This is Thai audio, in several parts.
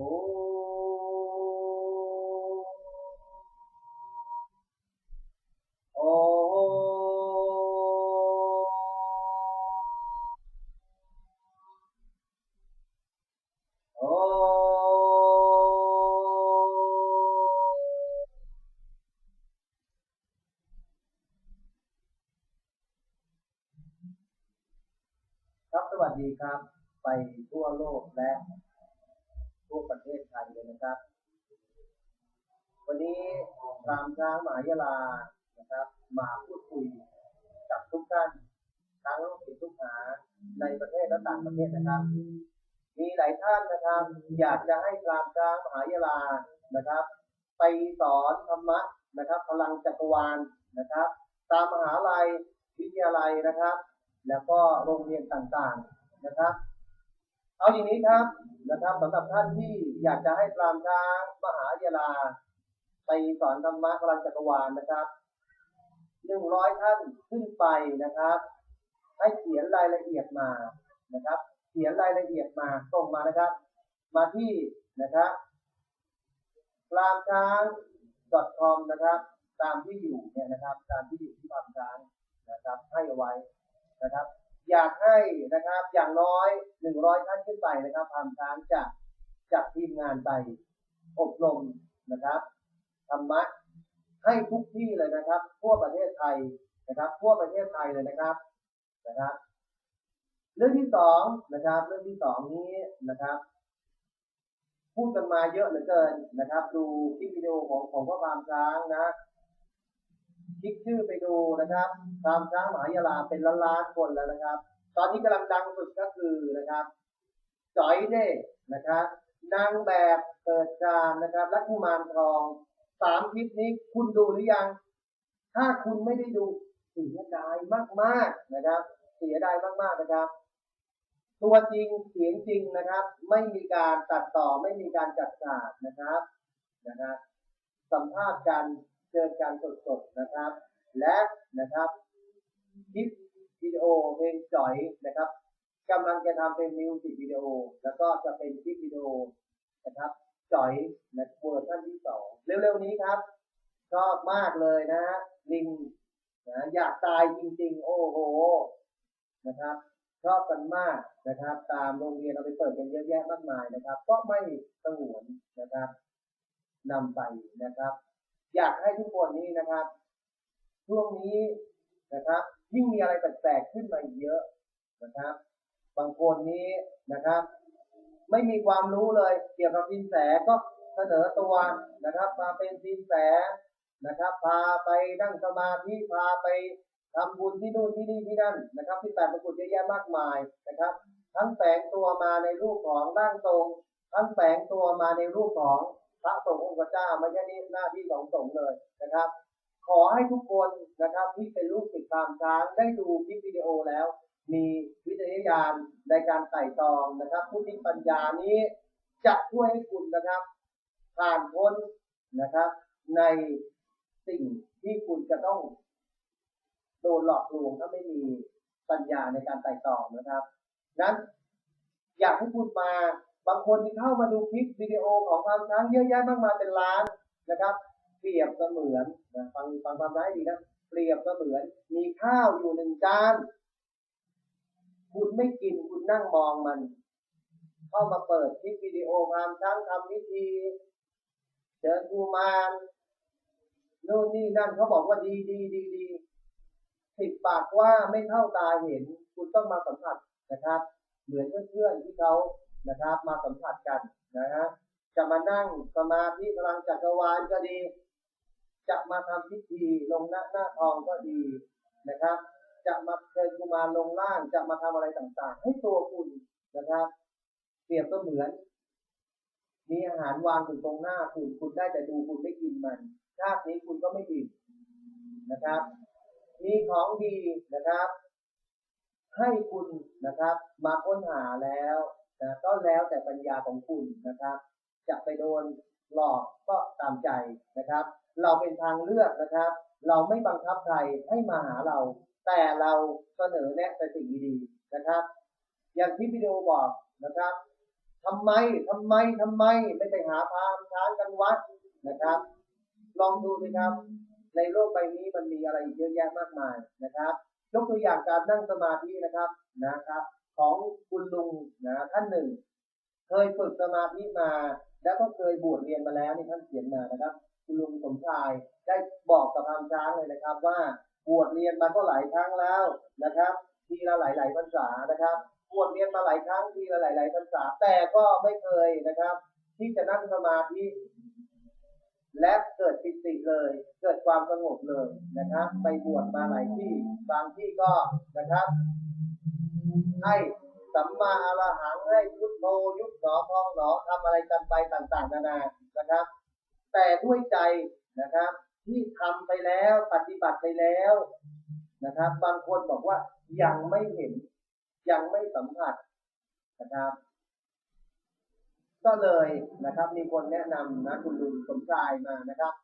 ครับสวัสดีครับ ไปทั่วโลกและ ทั่วประเทศไทยเลยนะครับ วันนี้รามช้างมหายาลานะครับ มาพูดคุยกับทุกท่านทั้งสิทุกหาในประเทศและต่างประเทศนะครับ มีหลายท่านนะครับ อยากจะให้รามช้างมหายาลานะครับ ไปสอนธรรมะนะครับ พลังจักรวาลนะครับ ตามมหาลัยวิทยาลัยนะครับ แล้วก็โรงเรียนต่างๆนะครับ เอาอย่างนี้ครับนะครับสำหรับท่านที่อยากจะให้รามช้างมหาเยลาไปสอนธรรมะพลังจักรวาลนะครับหนึ่งร้อยท่านขึ้นไปนะครับ ให้เขียนรายละเอียดมานะครับ เขียนรายละเอียดมาส่งมานะครับ มาที่นะครับรามช้าง .com นะครับ ตามที่อยู่เนี่ยนะครับ ตามที่อยู่ที่รามช้างนะครับ ให้เอาไว้นะครับ อยากให้นะครับอย่างน้อยหนึ่งร้อยท่านขึ้นไปนะครับรามช้างจะจัดทีมงานไปอบรมนะครับธรรมะให้ทุกที่เลยนะครับทั่วประเทศไทยนะครับทั่วประเทศไทยเลยนะครับนะครับ เรื่องที่สองนะครับ เรื่องที่สองนี้นะครับพูดกันมาเยอะเหลือเกินนะครับ ดูคลิปวิดีโอของของพ่อพามช้างนะ คลิกชื่อไปดูนะครับพามช้างมหายาลาเป็นล้านล้านๆคนแล้วนะครับ ตอนนี้กำลังดังสุดก็คือนะครับจอยเด้นะครับนางแบบเปิดการนะครับ และกุมารทองสามคลิปนี้คุณดูหรือยัง ถ้าคุณไม่ได้ดูเสียดายมากๆนะครับ เสียดายมากๆนะครับ ตัวจริงเสียงจริงนะครับ ไม่มีการตัดต่อไม่มีการจัดฉากนะครับนะครับสัมภาษณ์กัน เจอกันสดๆนะครับ และนะครับคลิปวิดีโอเพลงจ่อยนะครับกำลังจะทำเป็นมิวสิกวิดีโอ แล้วก็จะเป็นคลิปวิดีโอนะครับจ่อยในเวอร์ชันที่สองเร็วๆนี้ครับชอบมากเลยนะฮะลิงนะอยากตายจริงๆ โอ้โหนะครับชอบกันมากนะครับ ตามโรงเรียนเราไปเปิดกันเยอะแยะมากมายนะครับ ก็ไม่สงวนนะครับนำไปนะครับ อยากให้ทุกคนนี้นะครับ ช่วงนี้นะครับ ยิ่งมีอะไรแปลกๆขึ้นมาเยอะนะครับ บางคนนี้นะครับ ไม่มีความรู้เลยเกี่ยวกับสินแสก็เสนอตัวนะครับ มาเป็นสินแสนะครับ พาไปนั่งสมาธิพาไปทำบุญที่นู่นที่นี่ที่นั่นนะครับที่แปดมงกุฎเยอะแยะมากมายนะครับ ทั้งแฝงตัวมาในรูปของร่างทรง ทั้งแฝงตัวมาในรูปของ พระสงฆ์องค์เจ้าไม่ใช่นี่หน้าที่ของสงฆ์เลยนะครับ ขอให้ทุกคนนะครับที่เป็นลูกศิษย์ตามช้างได้ดูคลิปวิดีโอแล้ว มีวิจารณญาณในการไต่ตองนะครับผู้ที่ปัญญานี้จะช่วยให้คุณนะครับผ่านพ้นนะครับ ในสิ่งที่คุณจะต้องโดนหลอกลวงถ้าไม่มีปัญญาในการไต่ตองนะครับ นั้นอยากให้คุณมา บางคนที่เข้ามาดูคลิปวิดีโอของความช้างเยอะแยะมากมายเป็นล้านนะครับ เปรียบเสมือนนะฟังฟังความร้ายดีนะเปรียบเสมือนมีข้าวอยู่หนึ่งจานคุณไม่กินคุณนั่งมองมัน เข้ามาเปิดคลิปวิดีโอพามช้างทำพิธีเชิญกูมารนู่นนี่นั่นเขาบอกว่าดีดีดีดีสิบปากว่าไม่เท่าตาเห็น คุณต้องมาสัมผัสนะครับ เหมือนเพื่อนๆที่เขา นะครับ มาสัมผัสกันนะฮะจะมานั่งสมาธิพลังจักรวาลก็ดี จะมาทำพิธีลงหน้าหน้าทองก็ดีนะครับ จะมาเชิญกุมารลงล่างจะมาทำอะไรต่างๆ ให้ตัวคุณนะครับ เปรียบเสมือน มีอาหารวางอยู่ตรงหน้าคุณคุณได้แต่ดูคุณไม่กินมันชาตินี้คุณก็ไม่อิ่มนะครับ มีของดีนะครับ ให้คุณนะครับ มาค้นหาแล้ว นะก็แล้วแต่ปัญญาของคุณนะครับ จะไปโดนหลอกก็ตามใจนะครับ เราเป็นทางเลือกนะครับ เราไม่บังคับใครให้มาหาเรา แต่เราเสนอแนะแต่สิ่งดีๆนะครับ อย่างที่วิดีโอบอกนะครับทำไมทำไมทำไมไม่ไปหาพามช้างกันวัดนะครับ ลองดูสิครับ ในโลกใบนี้มันมีอะไรเยอะแยะมากมายนะครับ ยกตัวอย่างการนั่งสมาธินะครับนะครับ ของ คุณลุงนะท่านหนึ่ง เคยฝึกสมาธิมา แล้วก็เคยบวชเรียนมาแล้วนี่ท่านเขียนมานะครับ คุณลุงสมชายได้บอกกับพามช้างเลยนะครับ ว่าบวชเรียนมาก็หลายครั้งแล้วนะครับทีละหลาย ๆ พรรษานะครับบวชเรียนมาหลายครั้งทีละหลาย ๆ พรรษาแต่ก็ไม่เคยนะครับ ที่จะนั่งสมาธิและเกิดปิติเลย เกิดความสงบเลยนะครับ ไปบวชมาหลายที่ บางที่ก็นะครับ ให้ สัมมาอรหังให้พุทโธยุบหนอพองหนอทำอะไรกันไปต่างๆ นานานะครับ แต่ด้วยใจนะครับ ที่ทำไปแล้วปฏิบัติไปแล้วนะครับ บางคนบอกว่ายังไม่เห็น ยังไม่สัมผัสนะครับ ก็เลยนะครับ มีคนแนะนำนะคุณลุงสมชายมานะครับ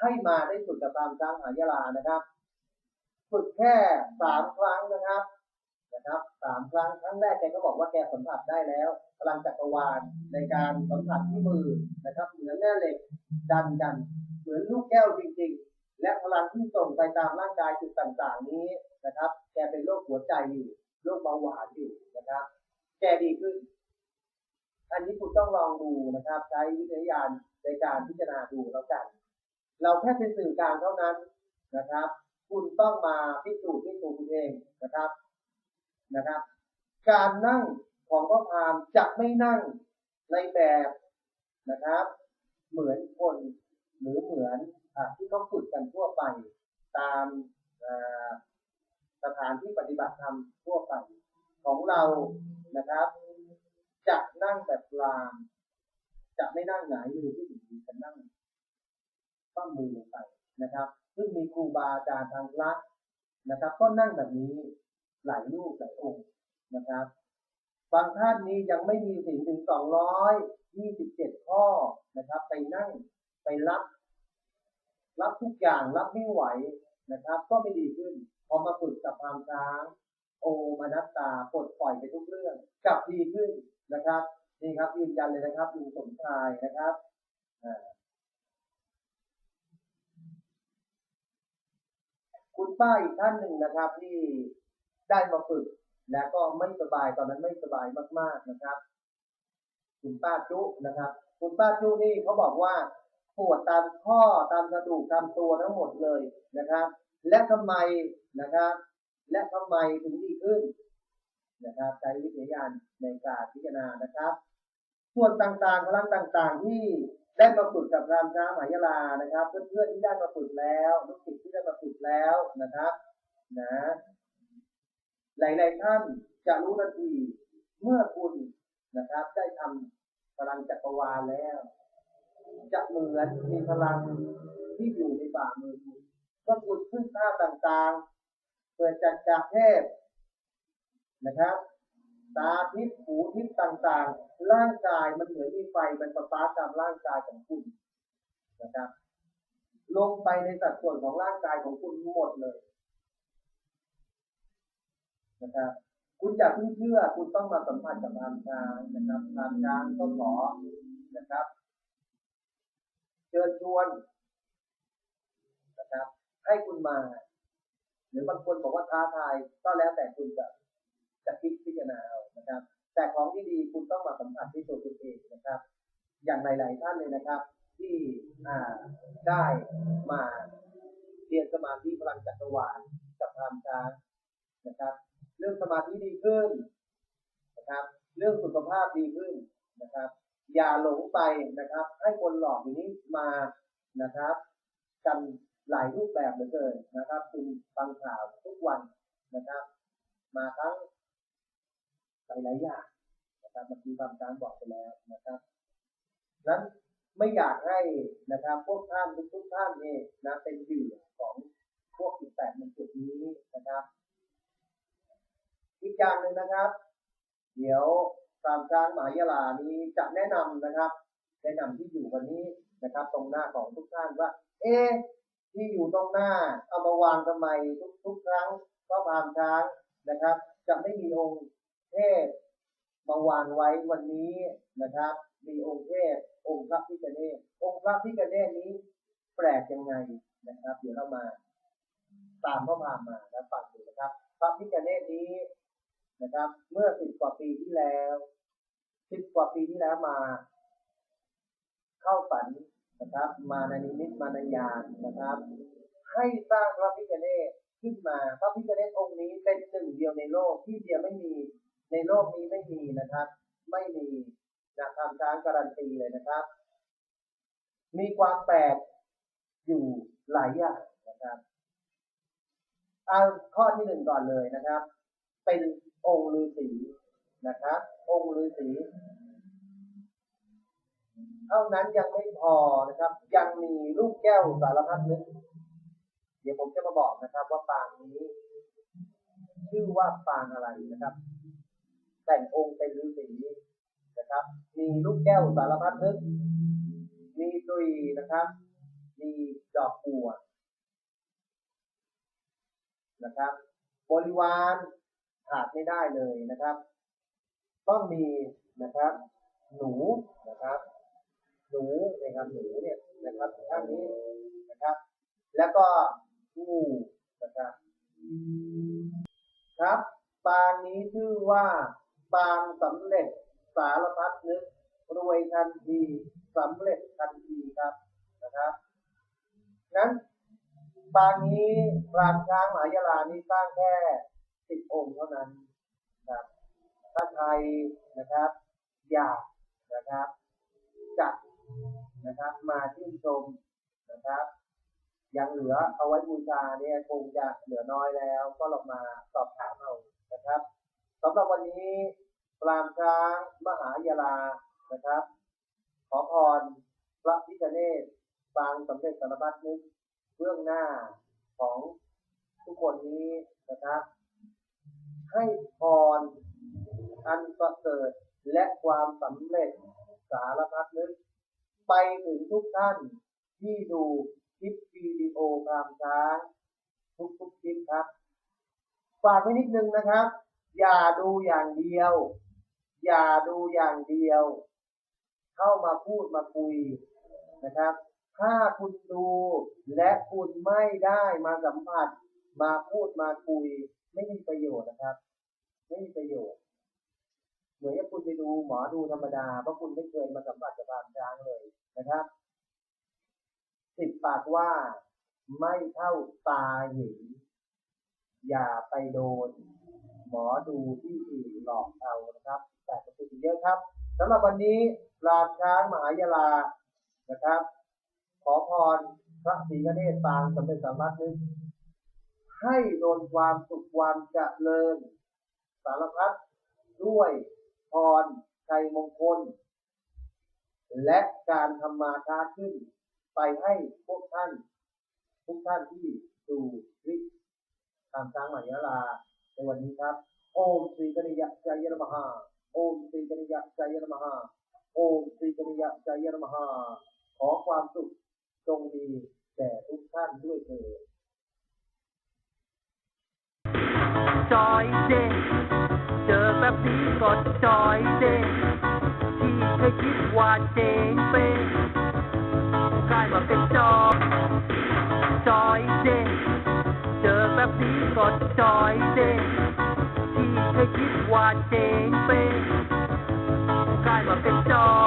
ให้มาได้ฝึกกับตามช้างหายาลานะครับ ฝึกแค่สามครั้งนะครับ นะครับสามครั้งครั้งแรกแกก็บอกว่าแกสัมผัสได้แล้วพลังจักรวาลในการสัมผัสที่มือนะครับเหมือนแม่เหล็กดันกัน เหมือนลูกแก้วจริง ๆ และพลังที่ส่งไปตามร่างกายจุดต่างๆ นี้นะครับ แกเป็นโรคหัวใจอยู่โรคเบาหวานอยู่นะครับ แกดีขึ้น อันนี้คุณต้องลองดูนะครับ ใช้วิทยาญาณในการพิจารณาดูแล้วกัน เราแค่เป็นสื่อกลางเท่านั้นนะครับ คุณต้องมาพิสูจน์ด้วยตัวคุณเองนะครับ นะครับ การนั่งของพระพามจะไม่นั่งในแบบนะครับ เหมือนคนหรือเหมือนอที่เขาฝึกกันทั่วไปตามสถานที่ปฏิบัติธรรมทั่วไปของเรานะครับ จะนั่งแบบกลางจะไม่นั่งหงายมือที่ถึงจะนั่งตั้งมือลงไปนะครับ ซึ่งมีครูบาอาจารย์ทางพระนะครับ ก็นั่งแบบนี้ หลายรูปหลายองค์นะครับ บางท่านนี้ยังไม่มีสิ่งถึงสองร้อยยี่สิบเจ็ดข้อนะครับ ไปนั่งไปรับ รับทุกอย่างรับไม่ไหวนะครับ ก็ไม่ดีขึ้น พอมาฝึกกับความช้าง โอมานัตตาปลดปล่อยไปทุกเรื่องกลับดีขึ้นนะครับนี่ครับยืนยันเลยนะครับลุงสมชายนะครับคุณป้าอีกท่านหนึ่งนะครับที่ ได้มาฝึก แล้วก็ไม่สบายตอนนั้นไม่สบายมากๆนะครับ คุณป้าจุนะครับ คุณป้าจุนี่เขาบอกว่าปวดตามข้อตามกระดูกตามตัวทั้งหมดเลยนะครับ และทำไมนะครับ และทำไมถึงดีขึ้นนะครับใช้วิทยาณในการพิจารณานะครับ ส่วนต่างๆพลังต่างๆ ที่ได้มาฝึกกับรามช้าหมายลานะครับ เพื่อนๆที่ได้มาฝึกแล้วลูกศิษย์ที่ได้มาฝึกแล้วนะครับ นะ หลายๆท่านจะรู้ทันทีเมื่อคุณนะครับ ได้ทำพลังจักรวาลแล้ว จะเหมือนมีพลังที่อยู่ในบ่ามือคุณก็คุณขึ้นท่าต่างๆ เปิดจากจากเทพนะครับ ตาทิพหูทิพต่างๆ ร่างกายมันเหมือนมีไฟมันประปาตามร่างกายของคุณนะครับ ลงไปในสัดส่วนของร่างกายของคุณหมดเลย นะครับคุณอยากเพิ่งเชื่อคุณต้องมาสัมผัสกับทางกลางนะครับทางกลางก็ขอนะครับ เชิญชวนนะครับ ให้คุณมา หรือบางคนบอกว่าท้าทายก็แล้วแต่คุณจะจะคิดพิจารณาเอานะครับ แต่ของที่ดีคุณต้องมาสัมผัสที่ตัวคุณเองนะครับ อย่างหลาย ๆ ท่านเลยนะครับ ที่อ่าได้มาเรียนสมาธิพลังจักรวาลกับทางกลางนะครับ เรื่องสมาธิดีขึ้นนะครับ เรื่องสุขภาพดีขึ้นนะครับ อย่าหลงไปนะครับ ให้คนหลอกอย่างนี้มานะครับ กันหลายรูปแบบเหลือเกินนะครับ คุณฟังข่าวทุกวันนะครับ มาทั้งหลายอย่างนะครับเมื่อกี้ความการบอกไปแล้วนะครับนั้นไม่อยากให้นะครับ พวกท่านทุกท่านนี่นะเป็นเหยื่อของพวกสิบแปดมันจุดนี้นะครับ อย่างหนึ่งนะครับ เดี๋ยวตามการหมายาลานี้จะแนะนำนะครับแนะนำที่อยู่วันนี้นะครับ ตรงหน้าของทุกท่านว่า เอ๊ที่อยู่ตรงหน้าเอามาวางทำไมทุกทุกครั้งก็พามช้างนะครับ จะไม่มีองค์เทพมาวางไว้วันนี้นะครับ มีองค์เทพองค์พระพิฆเนศองค์พระพิฆเนศนี้แปลกยังไงนะครับ เดี๋ยวเรามา ตามพ่อพามมาแล้วฟังดูนะครับ พระพิฆเนศนี้ นะครับ เมื่อสิบกว่าปีที่แล้วสิบกว่าปีที่แล้วมา เข้าฝันนะครับ มาในนิมิตมาในญาณนะครับ ให้สร้างพระพิฆเนศขึ้นมาพระพิฆเนศองค์นี้เป็นหนึ่งเดียวในโลกที่เดียวไม่มีในโลกนี้ไม่มีนะครับ ไม่มีนะทำช้างการันตีเลยนะครับ มีความแปลกอยู่หลายอย่างนะครับเอาข้อที่หนึ่งก่อนเลยนะครับ เป็น องค์ฤาษีนะครับ องค์ฤาษีเท่านั้นยังไม่พอนะครับ ยังมีลูกแก้วสารพัดนึกเดี๋ยวผมจะมาบอกนะครับ ว่าปางนี้ ชื่อว่าปางอะไรนะครับ แต่งองค์เป็นฤาษีนะครับ มีลูกแก้วสารพัดนึก มีตรีนะครับ มีดอกบัวนะครับ บริวาร ขาดไม่ได้เลยนะครับ ต้องมีนะครับ หนูนะครับ หนูนะครับหนูเนี่ยนะครับข้างนี้นะครับ แล้วก็งูนะครับ ครับปางนี้ชื่อว่าปางสำเร็จสารพัดนึกรวยทันทีสำเร็จทันทีครับนะครับนั้นปางนี้ปางช้างหมายาลานี้สร้างแค่ สิบองค์เท่านั้นครับถ้าใครนะครับอยากนะครับจะนะครับ มาชื่นชมนะครับยังเหลือเอาไว้บูชาเนี่ยคงจะเหลือน้อยแล้ว ก็ลองมาสอบถามเอานะครับสำหรับวันนี้ปรามช้างมหายาลานะครับ ขอพรพระพิฆเนศปางสำเร็จสารพัดนึกเบื้องหน้าของทุกคนนี้นะครับ ให้พรอันประเสริฐและความสำเร็จสารพัดนึกไปถึงทุกท่านที่ดูคลิปวิดีโอตามช้างทุกทุกคลิปครับฝากไว้นิดนึงนะครับ อย่าดูอย่างเดียว อย่าดูอย่างเดียว เข้ามาพูดมาคุยนะครับ ถ้าคุณดูและคุณไม่ได้มาสัมผัส มาพูดมาคุย ไม่มีประโยชน์นะครับ ไม่มีประโยชน์ เหมือนกับคุณไปดูหมอดูธรรมดาเพราะคุณไม่เคยมาสัมผัสกับความช้างเลยนะครับสิบปากว่าไม่เท่าตาเห็นอย่าไปโดน หมอดูที่อื่นหลอกเอานะครับ แต่จะพูดเยอะครับสำหรับวันนี้ลาช้างมหายาลานะครับ ขอพรพระศรีกเนศปางสำเร็จสามารถนึก ให้โดนความสุขความเจริญ สารพัดด้วยพรชัยมงคล และการทำมาค้าขึ้น ไปให้พวกท่าน ทุกท่านที่ดูคลิปตามช้างหมายลาในวันนี้ครับ โอมศรีกริยะใจยนมหาโอมศรีกริยะใจยนมหาโอมศรีกริยะใจยนมหาขอความสุขจงมีแก่ทุกท่านด้วยเถิด จอยเจเจอแบบนี้ก็จอยเจ